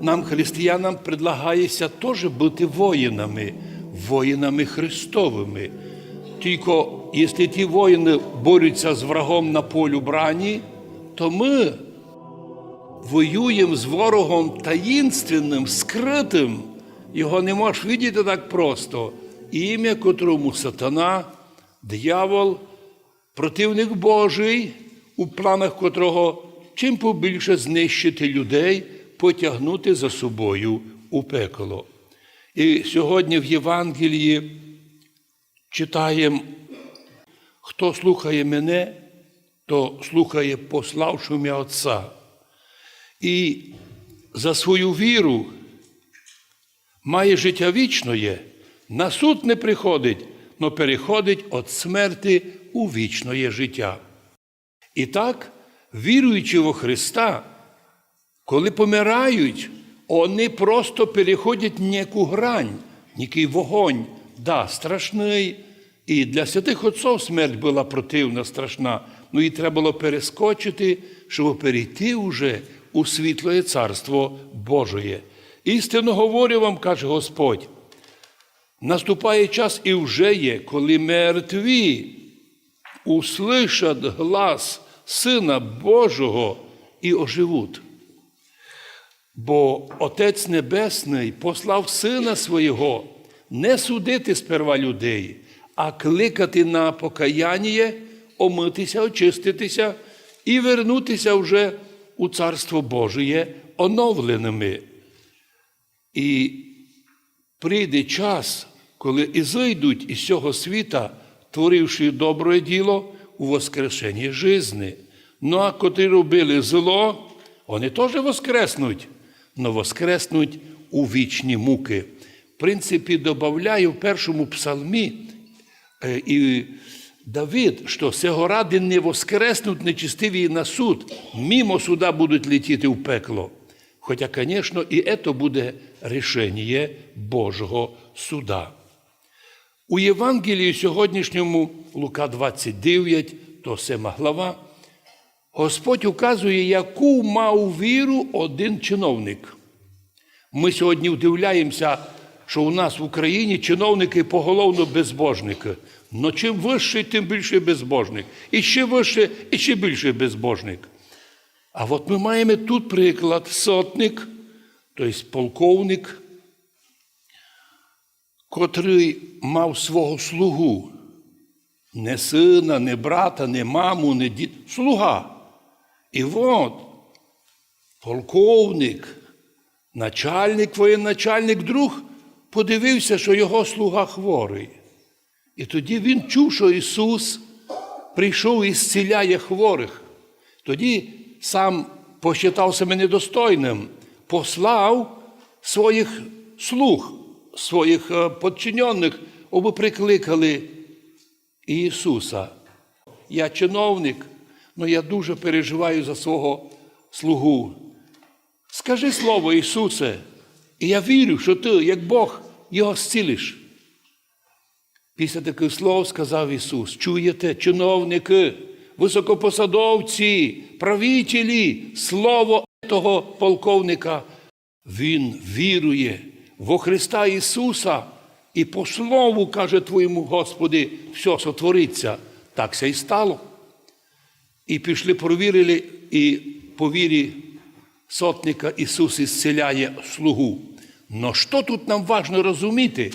нам, християнам, предлагається теж бути воїнами, воїнами Христовими. Тільки якщо ті воїни борються з врагом на полю брані, то ми воюємо з ворогом таїнственним, скритим. Його не можеш видіти так просто. Ім'я, котрому сатана, диявол, противник Божий, у планах котрого чим побільше знищити людей, потягнути за собою у пекло. І сьогодні в Євангелії читаємо, хто слухає мене, то слухає пославши мене Отця. І за свою віру має життя вічноє, на суд не приходить, но переходить від смерти у вічноє життя. І так, віруючи во Христа, коли помирають, вони просто переходять ніяку грань, нікий вогонь, да, страшний. І для святих отців смерть була противна, страшна. Ну і треба було перескочити, щоб перейти уже у світле царство Божоє. Істинно говорю вам, каже Господь, наступає час і вже є, коли мертві услышать глас Сина Божого і оживуть. Бо Отець Небесний послав Сина Свого не судити сперва людей, а кликати на покаяння, омитися, очиститися і вернутися вже у Царство Божє оновленими. І прийде час, коли і зайдуть із цього світа, творивши добре діло у воскрешенні жизни. Ну а котрі робили зло, вони теж воскреснуть, но воскреснуть у вічні муки. В принципі, додаю в першому псалмі е, і Давид, що сього ради не воскреснуть нечистиві на суд, мимо суда будуть летіти в пекло. Хоча, звісно, і це буде рішення Божого суда. У Євангелії сьогоднішньому Лука 29, то сема глава, Господь указує, яку мав віру один чиновник. Ми сьогодні вдивляємося, що у нас в Україні чиновники поголовно безбожники. Но чим вищий, тим більше безбожник. І ще вище, і ще більше безбожник. А от ми маємо тут приклад сотник, тобто полковник, котрий мав свого слугу. Не сина, не брата, не маму, не дід, слуга. І от полковник, начальник, воєначальник, друг подивився, що його слуга хворий. І тоді він чув, що Ісус прийшов і зціляє хворих. Тоді сам посчитав себе недостойним, послав своїх слуг, своїх е, подчинених, аби прикликали Ісуса. Я чиновник, але я дуже переживаю за свого слугу. Скажи слово Ісусе, і я вірю, що ти, як Бог, його зцілиш. Після таких слов сказав Ісус: чуєте, чиновники, високопосадовці, правителі, слово того полковника, Він вірує во Христа Ісуса і по слову каже Твоєму Господи, все сотвориться. Так це і стало. І пішли, провірили, і по вірі сотника Ісус ісцеляє слугу. Но що тут нам важно розуміти?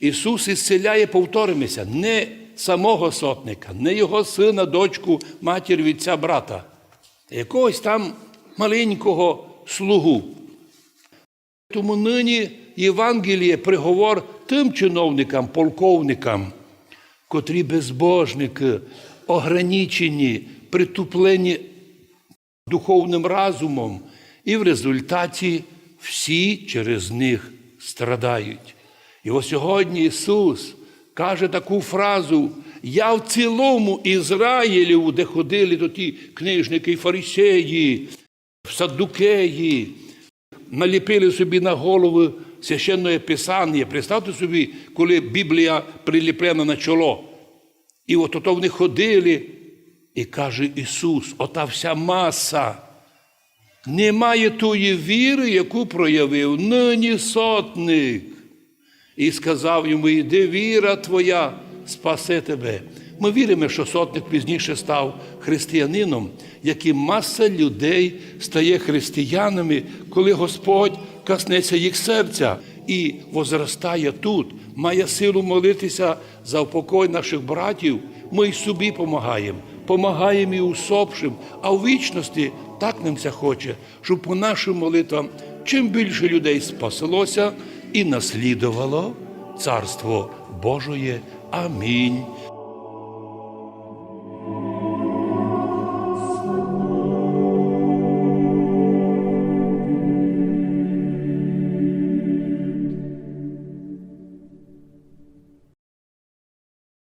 Ісус ісцеляє, повторимося, не самого сотника, не його сина, дочку, матір, відця, брата, якогось там маленького слугу. Тому нині Євангеліє приговор тим чиновникам, полковникам, котрі безбожники, ограничені, притуплені духовним разумом, і в результаті всі через них страдають. І ось сьогодні Ісус каже таку фразу: Я в цілому Ізраїлю, де ходили до ті книжники і фарисеї, саддукеї, наліпили собі на голову священне писання. Представте собі, коли Біблія приліплена на чоло. І от ото вони ходили, і каже Ісус, ота вся маса Немає тої віри, яку проявив нині сотник. І сказав йому: іди, віра твоя спасе тебе. Ми віримо, що сотник пізніше став християнином, як і маса людей стає християнами, коли Господь коснеться їх серця і возростає тут, має силу молитися за упокой наших братів. Ми й собі помагаємо, помагаємо і усопшим, а в вічності так нам це хоче, щоб по нашим молитвам чим більше людей спаслося і наслідувало Царство Божоє. Амінь.